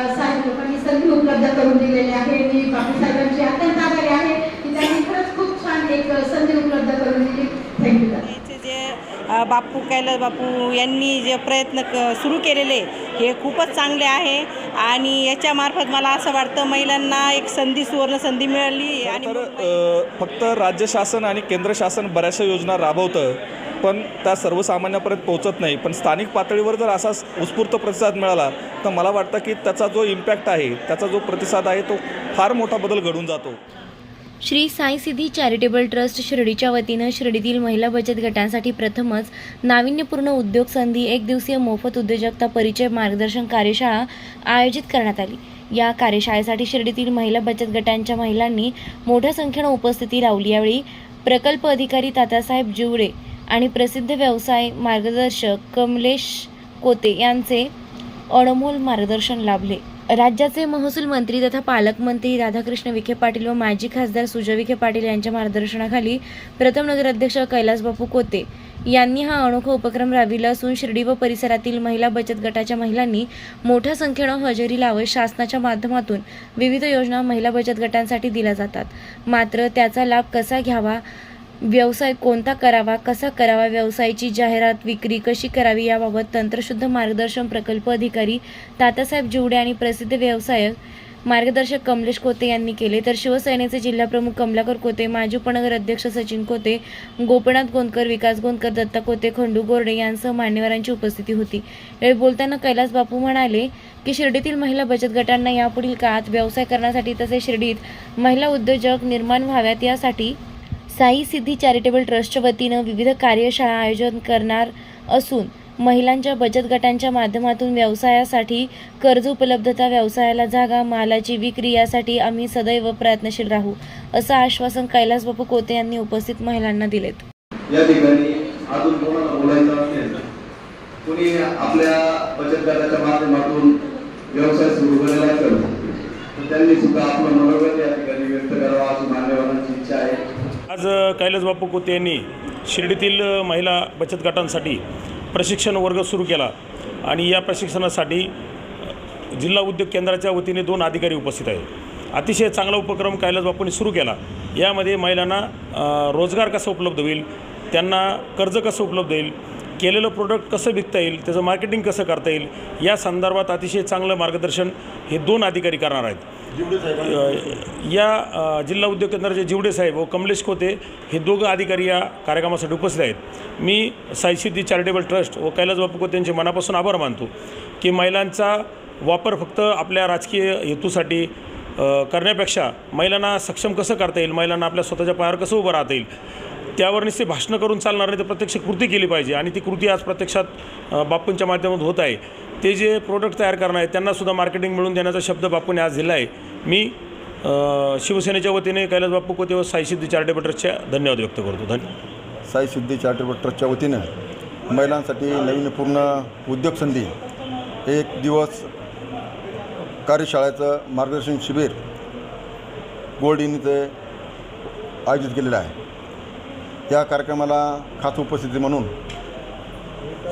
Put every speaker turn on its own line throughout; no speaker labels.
संधी उपलब्ध करून दिलेली आहे. मी बापू साहेबांची अत्यंत आभारी आहे की त्यांनी खरंच खूप छान एक संधी उपलब्ध करून दिली. थँक्यू
याचे जे बापू कैलास बापू यांनी जे प्रयत्न क सुरू केलेले हे खूपच चांगले आहे. आणि याच्यामार्फत मला असं वाटतं महिलांना एक संधी सुवर्ण संधी मिळाली. आणि
तर अ, फक्त राज्य शासन आणि केंद्र शासन बऱ्याचशा योजना राबवतं. पण त्या सर्वसामान्यापर्यंत पोहोचत नाही. पण स्थानिक पातळीवर जर असा उत्स्फूर्त प्रतिसाद मिळाला तर मला वाटतं की त्याचा जो इम्पॅक्ट आहे त्याचा जो प्रतिसाद आहे तो फार मोठा बदल घडून जातो.
श्री साई सिद्धी चॅरिटेबल ट्रस्ट शिर्डीच्या वतीनं शिर्डीतील महिला बचत गटांसाठी प्रथमच नाविन्यपूर्ण उद्योग संधी एक दिवसीय मोफत उद्योजकता परिचय मार्गदर्शन कार्यशाळा आयोजित करण्यात आली. या कार्यशाळेसाठी शिर्डीतील महिला बचत गटांच्या महिलांनी मोठ्या संख्येनं उपस्थिती लावली. यावेळी प्रकल्प अधिकारी तात्यासाहेब जिवडे आणि प्रसिद्ध व्यवसाय मार्गदर्शक कमलेश कोते यांचे अनमोल मार्गदर्शन लाभले. राज्याचे महसूल मंत्री तथा पालकमंत्री राधाकृष्ण विखे पाटील व माजी खासदार सुजय विखे पाटील यांच्या मार्गदर्शनाखाली प्रथम नगराध्यक्ष कैलासबापू कोते यांनी हा अनोखा उपक्रम राबविला असून शिर्डी व परिसरातील महिला बचत गटाच्या महिलांनी मोठ्या संख्येनं हजेरी लावत शासनाच्या माध्यमातून विविध योजना महिला बचत गटांसाठी दिल्या जातात. मात्र त्याचा लाभ कसा घ्यावा व्यवसाय कोणता करावा कसा करावा व्यवसायाची जाहिरात विक्री कशी करावी याबाबत तंत्रशुद्ध मार्गदर्शन प्रकल्प अधिकारी तात्यासाहेब जिवडे आणि प्रसिद्ध व्यवसायक मार्गदर्शक कमलेश कोते यांनी केले. तर शिवसेनेचे जिल्हाप्रमुख कमलाकर कोते माजी उपनगर अध्यक्ष सचिन कोते गोपीनाथ गोंदकर विकास गोंदकर दत्ता कोते खंडू गोरडे यांसह मान्यवरांची उपस्थिती होती. यावेळी बोलताना कैलास बापू म्हणाले की शिर्डीतील महिला बचत गटांना यापुढील काळात व्यवसाय करण्यासाठी तसेच शिर्डीत महिला उद्योजक निर्माण व्हाव्यात यासाठी साई सिद्धी चॅरिटेबल ट्रस्टच्या वतीनं विविध कार्यशाळा आयोजन करणार असून महिलांच्या बचत गटांच्या माध्यमातून व्यवसायासाठी कर्ज उपलब्धता व्यवसायाला जागा मालाची विक्री यासाठी आम्ही सदैव प्रयत्नशील राहू असं आश्वासन कैलास बापू कोते यांनी उपस्थित महिलांना दिलेत.
या ठिकाणी अजून कोणाला बोलायचं असेल? कोणी आपल्या बचत गटाच्या माध्यमातून व्यवसाय सुरू करायला असेल तर त्यांनी सुद्धा आपलं मनोगत या ठिकाणी व्यक्त करावा अशी मान्यवरांची इच्छा आहे.
आज कैलास बापू कोते यांनी शिर्डीतील महिला बचत गटांसाठी प्रशिक्षण वर्ग सुरू केला. आणि या प्रशिक्षणासाठी जिल्हा उद्योग केंद्राच्या वतीने दोन अधिकारी उपस्थित आहेत. अतिशय चांगला उपक्रम कैलास बापूंनी सुरू केला. यामध्ये महिलांना रोजगार कसा उपलब्ध होईल त्यांना कर्ज कसं उपलब्ध होईल केलेलं प्रोडक्ट कसं विकता येईल त्याचं मार्केटिंग कसं करता येईल या संदर्भात अतिशय चांगलं मार्गदर्शन हे दोन अधिकारी करणार आहेत. या जिल्हा उद्योग केंद्राचे जिवडे साहेब व कमलेश खोते हे दोघं अधिकारी या कार्यक्रमासाठी उपस्थित आहेत. मी साईसिद्धी चॅरिटेबल ट्रस्ट व कैलास बापू खोते यांचे मनापासून आभार मानतो की महिलांचा वापर फक्त आपल्या राजकीय हेतूसाठी करण्यापेक्षा महिलांना सक्षम कसं करता येईल महिलांना आपल्या स्वतःच्या पायावर कसं उभं राहता येईल त्यावर नुसते भाषणं करून चालणार नाही तर प्रत्यक्ष कृती केली पाहिजे आणि ती कृती आज प्रत्यक्षात बापूंच्या माध्यमातून होत आहे. ते जे प्रोडक्ट तयार करणार आहेत त्यांनासुद्धा मार्केटिंग मिळून देण्याचा शब्द बापूने आज दिला आहे. मी शिवसेनेच्या वतीने कैलास बाप्पू कोते व साईसिद्धी चॅरिटेबल ट्रस्टच्या धन्यवाद व्यक्त करतो. धन्य
साई सिद्धी चॅरिटेबल ट्रस्टच्या वतीनं महिलांसाठी नवीनपूर्ण उद्योग संधी एक दिवस कार्यशाळेचं मार्गदर्शन शिबिर गोल्ड इनचे आयोजित केलेलं आहे. या कार्यक्रमाला खास उपस्थिती म्हणून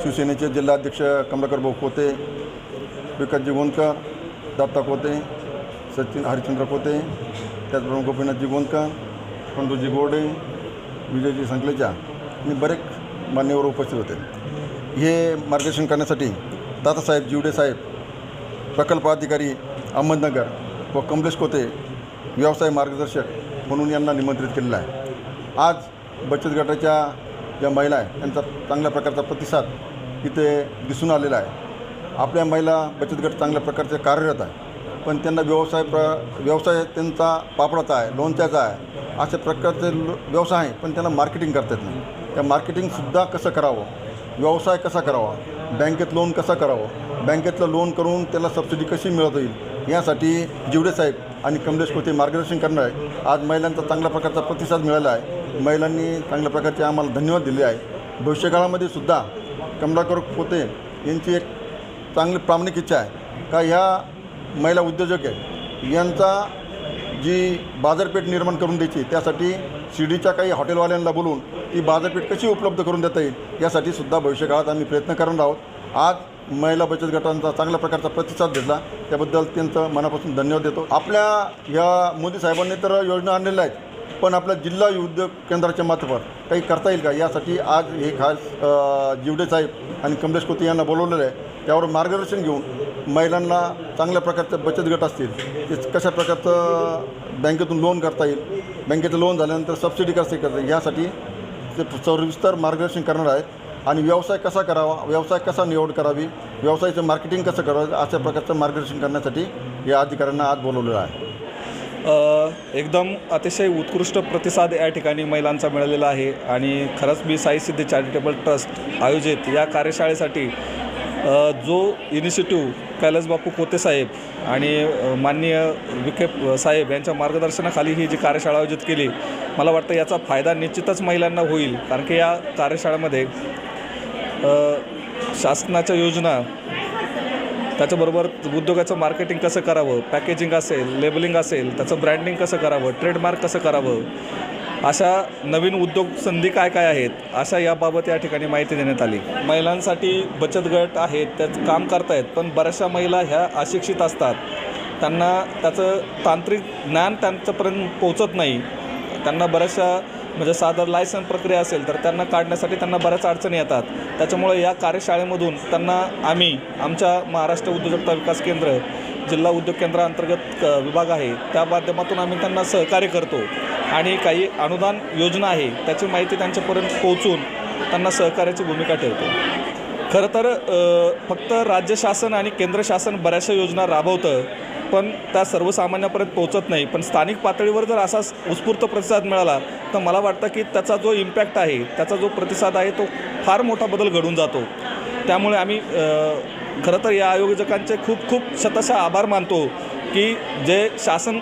शिवसेनेचे जिल्हाध्यक्ष कमलाकर भाऊ कोते विकासजी गोंदकर दत्ता कोते सचिन हरिश्चंद्र कोते त्याचप्रमाणे गोपीनाथजी गोंदकर पंडूजी गोडे विजयजी संकलेचा आणि बरेच मान्यवर उपस्थित होते. हे मार्गदर्शन करण्यासाठी दादासाहेब जिवडे साहेब प्रकल्प अधिकारी अहमदनगर व कमलेश कोते व्यवसाय मार्गदर्शक म्हणून यांना निमंत्रित केलेलं आहे. आज बचत गटाच्या ज्या महिला आहे त्यांचा चांगल्या प्रकारचा प्रतिसाद इथे दिसून आलेला आहे. आपल्या महिला बचत गट चांगल्या प्रकारचे कार्यरत आहे. पण त्यांना व्यवसाय प्र व्यवसाय त्यांचा पापडाचा आहे लोणच्याचा आहे अशा प्रकारचे लो व्यवसाय आहे पण त्यांना मार्केटिंग करता येत नाही. त्या मार्केटिंगसुद्धा कसं करावं? व्यवसाय कसा करावा? बँकेत लोन कसं करावं? बँकेतलं लोन करून त्याला सबसिडी कशी मिळत येईल यासाठी जिवडे साहेब आणि कमलेश कोते मार्गदर्शन करणार आहे आज महिलांचा चांगल्या प्रकारचा प्रतिसाद मिळाला आहे. महिलांनी चांगल्या प्रकारचे आम्हाला धन्यवाद दिले आहे. भविष्यकाळामध्ये सुद्धा कमलाकर कोते यांची एक चांगली प्रामाणिक इच्छा आहे. का ह्या महिला उद्योजक आहेत. यांचा जी बाजारपेठ निर्माण करून द्यायची त्यासाठी शिर्डीच्या काही हॉटेलवाल्यांना बोलून ती बाजारपेठ कशी उपलब्ध करून देता येईल यासाठी सुद्धा भविष्यकाळात आम्ही प्रयत्न करणार आहोत. आज महिला बचत गटांचा चांगल्या प्रकारचा प्रतिसाद घेतला त्याबद्दल त्यांचं मनापासून धन्यवाद देतो. आपल्या ह्या मोदी साहेबांनी तर योजना आणलेल्या आहेत पण आपल्या जिल्हा उद्योग केंद्राच्या मार्फत काही करता येईल का? यासाठी आज हे खास जिवडे साहेब आणि कमलेश कोती यांना बोलवलेलं आहे. त्यावर मार्गदर्शन घेऊन महिलांना चांगल्या प्रकारचे बचत गट असतील ते कशा प्रकारचं बँकेतून लोन करता येईल बँकेचं लोन झाल्यानंतर सबसिडी कसे करता येईल यासाठी ते सविस्तर मार्गदर्शन करणार आहेत. आणि व्यवसाय कसा करावा व्यवसाय कसा निवड करावी व्यवसायाचं मार्केटिंग कसं करावं अशा प्रकारचं मार्गदर्शन करण्यासाठी या अधिकाऱ्यांना आज बोलवलेलं आहे.
एकदम अतिशय उत्कृष्ट प्रतिसाद या ठिकाणी महिलांचा मिळालेला आहे. आणि खरंच मी साई सिद्धी चॅरिटेबल ट्रस्ट आयोजित या कार्यशाळेसाठी जो इनिशिएटिव्ह कैलासबापू कोते साहेब आणि माननीय विखे साहेब यांच्या मार्गदर्शनाखाली ही जी कार्यशाळा आयोजित केली मला वाटतं याचा फायदा निश्चितच महिलांना होईल. कारण की या कार्यशाळेमध्ये शासनाच्या योजना त्याच्याबरोबर उद्योगाचं मार्केटिंग कसं करावं पॅकेजिंग असेल लेबलिंग असेल त्याचं ब्रँडिंग कसं करावं ट्रेडमार्क कसं करावं अशा नवीन उद्योग संधी काय काय आहेत? अशा याबाबत या ठिकाणी माहिती देण्यात आली. महिलांसाठी बचत गट आहेत त्यात काम करतायत पण बऱ्याचशा महिला ह्या अशिक्षित असतात. त्यांना त्याचं तांत्रिक ज्ञान त्यांच्यापर्यंत पोचत नाही. त्यांना बऱ्याचशा म्हणजे साधं लायसन प्रक्रिया असेल तर त्यांना काढण्यासाठी त्यांना बऱ्याच अडचणी येतात. त्याच्यामुळे या कार्यशाळेमधून त्यांना आम्ही आमच्या महाराष्ट्र उद्योजकता विकास केंद्र जिल्हा उद्योग केंद्राअंतर्गत क- विभाग आहे त्या माध्यमातून आम्ही त्यांना सहकार्य करतो. आणि काही अनुदान योजना आहे त्याची माहिती त्यांच्यापर्यंत पोहोचून त्यांना सहकार्याची भूमिका ठेवतो. खरं तर फक्त राज्य शासन आणि केंद्र शासन बऱ्याचशा योजना राबवतं पण त्या सर्वसामान्यापर्यंत पोहोचत नाही. पण स्थानिक पातळीवर जर असा उत्स्फूर्त प्रतिसाद मिळाला तर मला वाटतं की त्याचा जो इम्पॅक्ट आहे त्याचा जो प्रतिसाद आहे तो फार मोठा बदल घडून जातो. त्यामुळे आम्ही खरं तर या आयोजकांचे खूप खूप शतशा आभार मानतो की जे शासन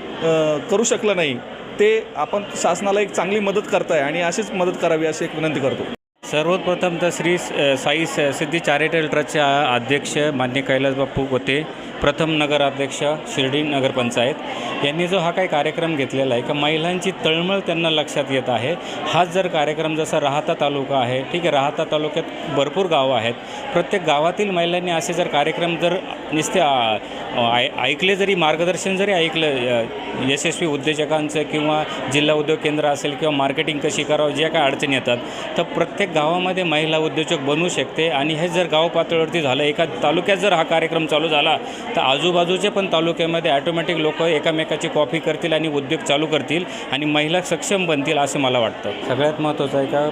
करू शकलं नाही ते आपण शासनाला एक चांगली मदत करताय आणि अशीच मदत करावी अशी एक विनंती करतो.
सर्वप्रथम तर श्री साई सिद्धी चॅरिटेबल ट्रस्टचे अध्यक्ष मान्य कैलास बापू होते. प्रथम नगराध्यक्ष शिर्डी नगरपंचायत यांनी जो हा काही कार्यक्रम घेतलेला आहे का महिलांची तळमळ त्यांना लक्षात येत आहे. हाच जर कार्यक्रम जसा राहता तालुका आहे ठीक आहे राहता तालुक्यात भरपूर गावं आहेत. प्रत्येक गावातील महिलांनी असे जर कार्यक्रम जर नुसते आय ऐकले जरी मार्गदर्शन जरी ऐकलं यशस्वी उद्योजकांचं किंवा जिल्हा उद्योग केंद्र असेल किंवा मार्केटिंग कशी करावं ज्या काय अडचणी येतात तर प्रत्येक गावामध्ये महिला उद्योजक बनू शकते. आणि हे जर गाव पातळीवरती झालं एका तालुक्यात जर हा कार्यक्रम चालू झाला तर आजूबाजूचे पण तालुक्यामध्ये ॲटोमॅटिक लोक एकामेकाची कॉपी करतील आणि उद्योग चालू करतील आणि महिला सक्षम बनतील असं मला वाटतं. सगळ्यात महत्त्वाचं आहे का?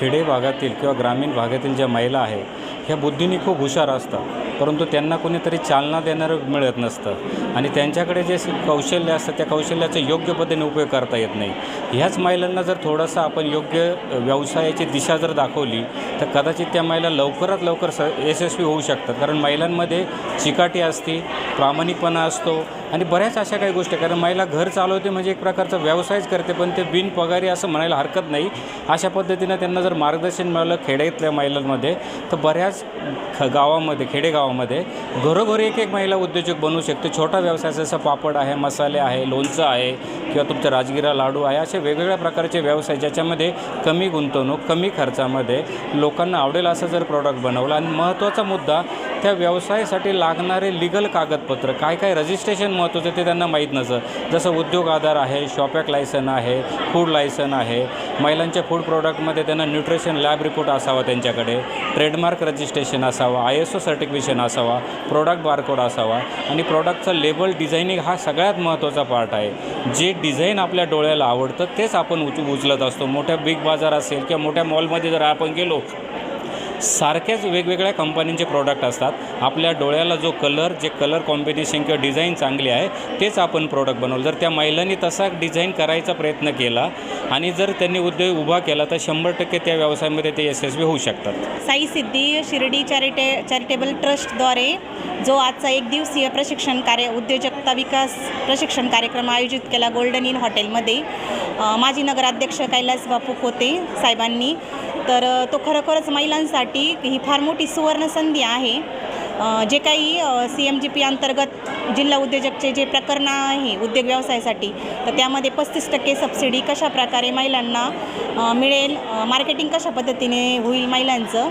खेडे भागातील किंवा ग्रामीण भागातील ज्या महिला आहे ह्या बुद्धीने खूप हुशार असतात. परंतु त्यांना कोणीतरी चालना देणारं मिळत नसतं. आणि त्यांच्याकडे जे कौशल्य असतं त्या कौशल्याचा योग्य पद्धतीने उपयोग करता येत नाही. ह्याच महिलांना जर थोडंसं आपण योग्य व्यवसायाची दिशा जर दाखवली तर कदाचित त्या महिला लवकरात लवकर स यशस्वी होऊ शकतात. कारण महिलांमध्ये चिकाटी असते प्रामाणिकपणा असतो आणि बऱ्याच अशा काही गोष्टी कारण महिला घर चालवते म्हणजे एक प्रकारचा व्यवसायच करते पण ते बिनपगारी असं म्हणायला हरकत नाही. अशा पद्धतीनं त्यांना जर मार्गदर्शन मिळालं खेड्यातल्या महिलांमध्ये तर बऱ्याच ख गावामध्ये खेडेगावामध्ये घरोघरी एक एक महिला उद्योजक बनू शकते. छोटा व्यवसाय जसं पापड आहे मसाले आहे लोणचं आहे किंवा तुमचं राजगिरा लाडू आहे असे वेगवेगळ्या प्रकारचे व्यवसाय ज्याच्यामध्ये कमी गुंतवणूक कमी खर्चामध्ये लोकांना आवडेल असं जर प्रॉडक्ट बनवलं. आणि महत्त्वाचा मुद्दा त्या व्यवसायासाठी लागणारे लिगल कागदपत्र काय काय रजिस्ट्रेशन महत्त्वाचं ते त्यांना माहीत नसतं. जसं उद्योग आधार आहे शॉपॅक लायसन आहे फूड लायसन आहे महिलांच्या फूड प्रॉडक्टमध्ये त्यांना न्यूट्रिशन लॅब रिपोर्ट असावा त्यांच्याकडे ट्रेडमार्क रजिस्ट्रेशन असावा आय एस ओ सर्टिफिकेशन असावा प्रोडक्ट बारकोड असावा आणि प्रॉडक्टचं लेबल डिझायनिंग हा सगळ्यात महत्त्वाचा पार्ट आहे. जे डिझाईन आपल्या डोळ्याला आवडतं तेच आपण उच उचलत असतो. मोठ्या बिग बाजार असेल किंवा मोठ्या मॉलमध्ये जर आपण गेलो सारख्याच वेगवेगळ्या कंपनींचे प्रोडक्ट असतात. आपल्या डोळ्याला जो कलर जे कलर कॉम्बिनेशन किंवा डिझाईन चांगली आहे तेच आपण प्रोडक्ट बनवलं. जर त्या महिलांनी तसा डिझाईन करायचा प्रयत्न केला आणि जर त्यांनी उद्योग उभा केला तर शंभर टक्के त्या व्यवसायामध्ये ते यशस्वी होऊ शकतात.
साई सिद्धी शिर्डी चॅरिटे चॅरिटेबल ट्रस्टद्वारे जो आजचा एक दिवसीय प्रशिक्षण कार्य उद्योजकता विकास प्रशिक्षण कार्यक्रम आयोजित केला गोल्डन इन हॉटेलमध्ये माजी नगराध्यक्ष कैलास बापू होते साहेबांनी. तर तो खरोखरच महिलांसाठी ही फार मोठी सुवर्ण संधी आहे जे काही सी एम जी पी अंतर्गत जिल्हा उद्योजकचे जे प्रकरणं आहे उद्योग व्यवसायासाठी तर त्यामध्ये पस्तीस टक्के सबसिडी कशा प्रकारे महिलांना मिळेल? मार्केटिंग कशा पद्धतीने होईल महिलांचं?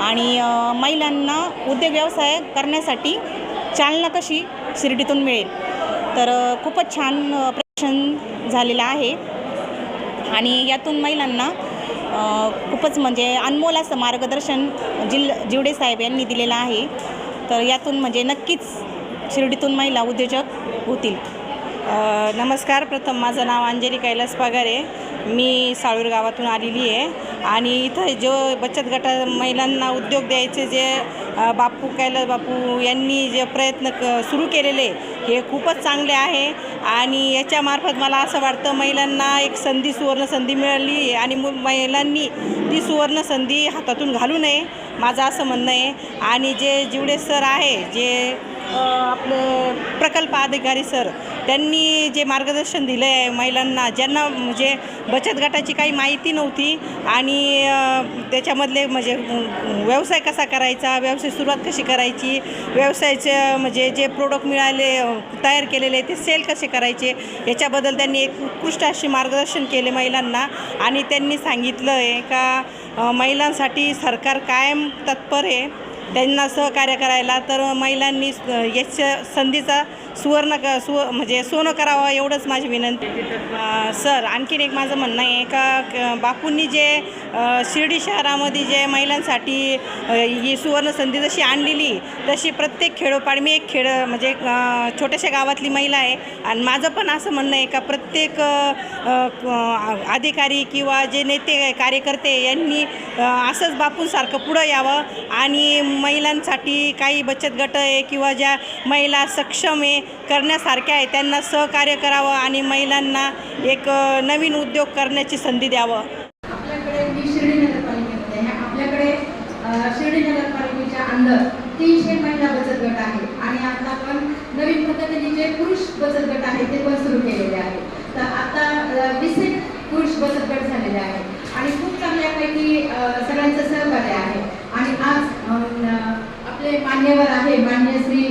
आणि महिलांना उद्योग व्यवसाय करण्यासाठी चालना कशी शिर्डीतून मिळेल? तर खूपच छान झालेलं आहे. आणि यातून महिलांना खूपच म्हणजे अनमोल असं मार्गदर्शन जिल जिवडे साहेब यांनी दिलेलं आहे. तर यातून म्हणजे नक्कीच शिर्डीतून महिला उद्योजक होतील.
नमस्कार. प्रथम माझं नाव अंजली कैलास पगारे. मी साळूर गावातून आलेली आहे. आणि इथं जो बचत गटा महिलांना उद्योग द्यायचे जे बापू कैलास बापू यांनी जे प्रयत्न क सुरू केलेले हे खूपच चांगले आहे. आणि याच्यामार्फत मला असं वाटतं महिलांना एक संधी सुवर्ण संधी मिळाली आणि मु महिलांनी ती सुवर्ण संधी हातातून घालू नये. माझं असं म्हणणं आहे. आणि जे जिवडे सर आहे जे आपले प्रकल्प अधिकारी सर त्यांनी जे मार्गदर्शन दिलं आहे महिलांना ज्यांना म्हणजे बचत गटाची काही माहिती नव्हती आणि त्याच्यामधले म्हणजे व्यवसाय कसा करायचा व्यवसाय सुरुवात कशी करायची व्यवसायाचं म्हणजे जे प्रोडक्ट मिळाले तयार केलेले ते सेल कसे करायचे याच्याबद्दल त्यांनी एक उत्कृष्ट अशी मार्गदर्शन केले महिलांना आणि त्यांनी सांगितलं आहे का महिलांसाठी सरकार कायम तत्पर आहे. त्यांना सहकार्य करायला तर महिलांनी स- याच्या संधीचा सुवर्ण क सु म्हणजे सोनं करावं एवढंच माझी विनंती. सर आणखीन एक माझं म्हणणं आहे का बापूंनी जे शिर्डी शहरामध्ये जे महिलांसाठी ही सुवर्ण संधी जशी आणलेली तशी प्रत्येक खेडोपाड मी एक खेड म्हणजे छोट्याशा गावातली महिला आहे. आणि माझं पण असं म्हणणं आहे का प्रत्येक अधिकारी किंवा जे नेते कार्यकर्ते यांनी असंच बापूंसारखं पुढं यावं. आणि महिलांसाठी काही बचत गट आहे किंवा ज्या महिला सक्षम आहे करण्यासारख्या आहे. त्यांना सहकार्य करावं आणि महिलांना एक नवीन उद्योग करण्याची संधी द्यावं.
आपल्याकडे मी शिर्डी नगरपालिकेमध्ये आहे. आपल्याकडे शिर्डी नगरपालिकेच्या अंदर तीनशे महिला बचत गट आहे. आणि आता आपण नवीन पद्धतीने जे पुरुष बचत गट आहे ते पण सुरू केलेले आहे. तर आता अ, वीस एक पुरुष बचत गट झालेले आहे. आणि खूप चांगल्यापैकी सगळ्यांचं सहकार्य आहे. आणि आज आपले मान्यवर आहे मान्य श्री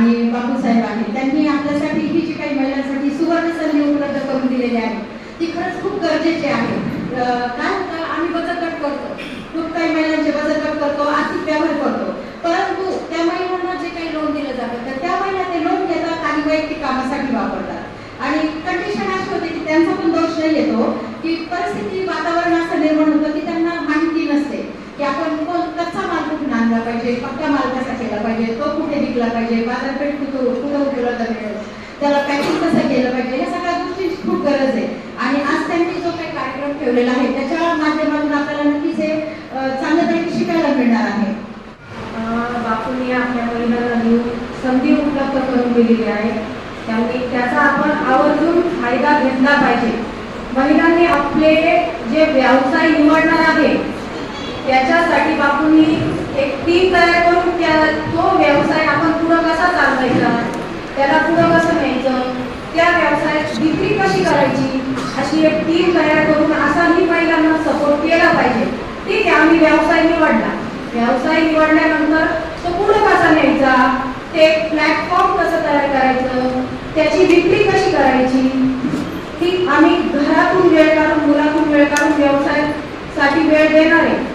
आणि बापूसाहेब आहेत. त्यांनी आपल्यासाठी ही जी काही महिलांसाठी सुवर्ण संधी उपलब्ध करून दिलेली आहे ती खरंच खूप गरजेची आहे. काय होतं? आम्ही बचत गट करतो. खूप काही महिलांचे बचत गट करतो आर्थिक व्यवहार करतो. परंतु त्या महिलांना जे काही लोन दिलं जातं तर त्या महिला ते लोन घेतात आणि वैयक्तिक कामासाठी वापरतात. आणि कंडिशन अशी होते की त्यांचा पण दोष नाही येतो की परिस्थिती वातावरण असं निर्माण होतं की त्यांना माहिती नसते की आपण कोण कच्चा माल कुठून आणला पाहिजे पक्का माल कसा केला पाहिजे तो कुठे विकला पाहिजे बाजारपेठ कुठं कुठं उपलब्ध मिळेल त्याला पॅकिंग कसं केलं पाहिजे या सगळ्या गोष्टीची खूप गरज आहे. आणि आज त्यांनी जो काही कार्यक्रम ठेवलेला आहे त्याच्या माध्यमातून आपल्याला नक्कीच हे चांगलं चांगल्यापैकी शिकायला मिळणार आहे.
बापूंनी आपल्या महिलांना संधी उपलब्ध करून दिलेली आहे. त्यामुळे त्याचा आपण आवर्जून फायदा घेतला पाहिजे. महिलांनी आपले जे व्यवसाय निवडणार आहे त्याच्यासाठी बापूंनी एक टीम तयार करून त्या तो व्यवसाय आपण पुढं कसा चालवायचा? त्याला पुढं कसं न्यायचं? त्या व्यवसायात विक्री कशी करायची? अशी एक टीम तयार करून असाही महिलांना सपोर्ट केला पाहिजे. ठीक आहे आम्ही व्यवसाय निवडला. व्यवसाय निवडल्यानंतर तो पुढं कसा न्यायचा? ते प्लॅटफॉर्म कसं तयार करायचं? त्याची विक्री कशी करायची? ठीक आम्ही घरातून वेळ काढून मुलातून वेळ काढून व्यवसायासाठी वेळ देणार आहे.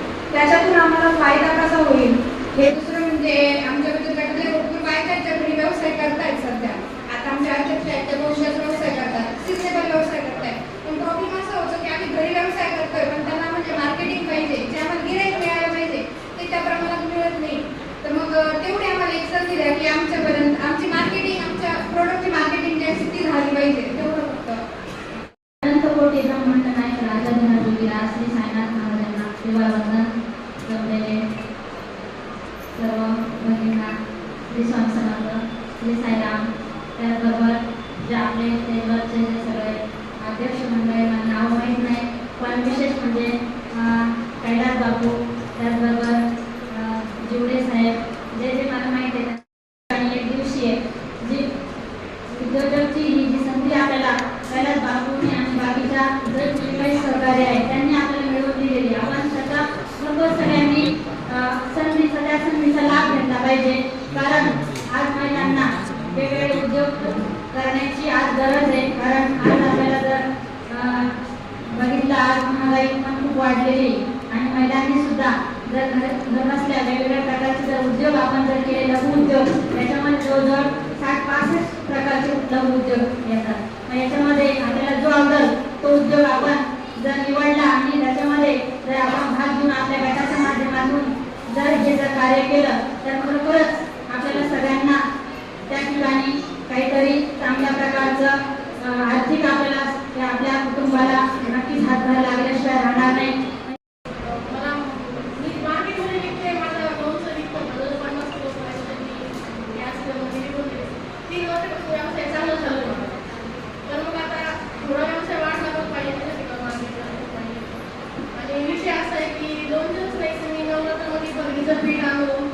त्याच्यातून आम्हाला फायदा कसा होईल? हे
दुसरं म्हणजे आमच्या गटातले भरपूर बायका आहेत ज्या घरी व्यवसाय करतायत सध्या. आता आमच्या अध्यक्ष आहेत त्या भविष्यात व्यवसाय करतात सिजनेबल व्यवसाय करतायत. पण प्रॉब्लेम असा होतो की आम्ही घरी व्यवसाय करतोय पण त्यांना म्हणजे मार्केटिंग पाहिजे जे आम्हाला गिराईक मिळायला पाहिजे ते त्या प्रमाणात मिळत नाही. तर मग तेवढे तेवढी आम्हाला एक संधी द्या की आमच्यापर्यंत आमची मार्केटिंग आमच्या प्रोडक्टची मार्केटिंग जी आहे ती झाली पाहिजे तेवढं फक्त
अनंतकोटी ब्रह्मांड नायक राजाधिराज योगीराज श्री साईनाथ महाराजांना शिवावंदन जमलेले सर्व भगिनींना श्री स्वामी समर्थ श्री साईराम त्याचबरोबर जे आपले स्टेजवरचे जे सगळे अध्यक्ष मंडळी मला नाव माहीत नाही पण विशेष म्हणजे अं, कैलास बापू त्याचबरोबर अं, जिवडे साहेब जे जे मला माहीत आहे आणि एक दिवशीय जी उद्योजकची ही जी संधी आपल्याला कैलास बापूंनी आणि बाकीच्या जर जे काही सहकार्य आहे त्यांनी आपल्याला मिळवून दिलेली आपण स्वतः सर्व सगळ्यांनी अं, संधीचा त्या संधीचा लाभ घेतला पाहिजे. कारण आज महिलांना वेगवेगळे उद्योग करण्याची आज गरज आहे. कारण आज आपल्याला जर बघितलं आज महागाई पण खूप वाढलेली आणि महिलांनी सुद्धा जर घर घर नसल्या वेगवेगळ्या प्रकारचे जर उद्योग आपण जर केले लघु उद्योग त्याच्यामध्ये जवळजवळ साठ पासष्ट लघु उद्योग येतात. याच्यामध्ये आपल्याला जो आवडेल तो उद्योग आपण जर निवडला आणि त्याच्यामध्ये जर आपण भाग घेऊन आपल्या गटाच्या माध्यमातून जर हे जर कार्य केलं तर खरोखरच आपल्याला सगळ्यांना त्या ठिकाणी काहीतरी चांगल्या प्रकारचं आर्थिक आपल्याला आपल्या कुटुंबाला नक्कीच हातभार लागल्याशिवाय राहणार नाही.
मला मी मार्केटमध्ये विकते माझं लोणचं विकतो माझं पन्नास किलो पर्यंत गॅसमध्ये विकून देते तीन वर्षापासून व्यवसाय चालू चालू आहे माझा. तर मग आता थोडा व्यवसाय वाढला पण पाहिजे त्याच्यासाठी मार्केटला पाहिजे आणि विषय असा आहे की लोणचंच नाही तर मी नवरात्रामध्ये भरणीचं पीठ आणून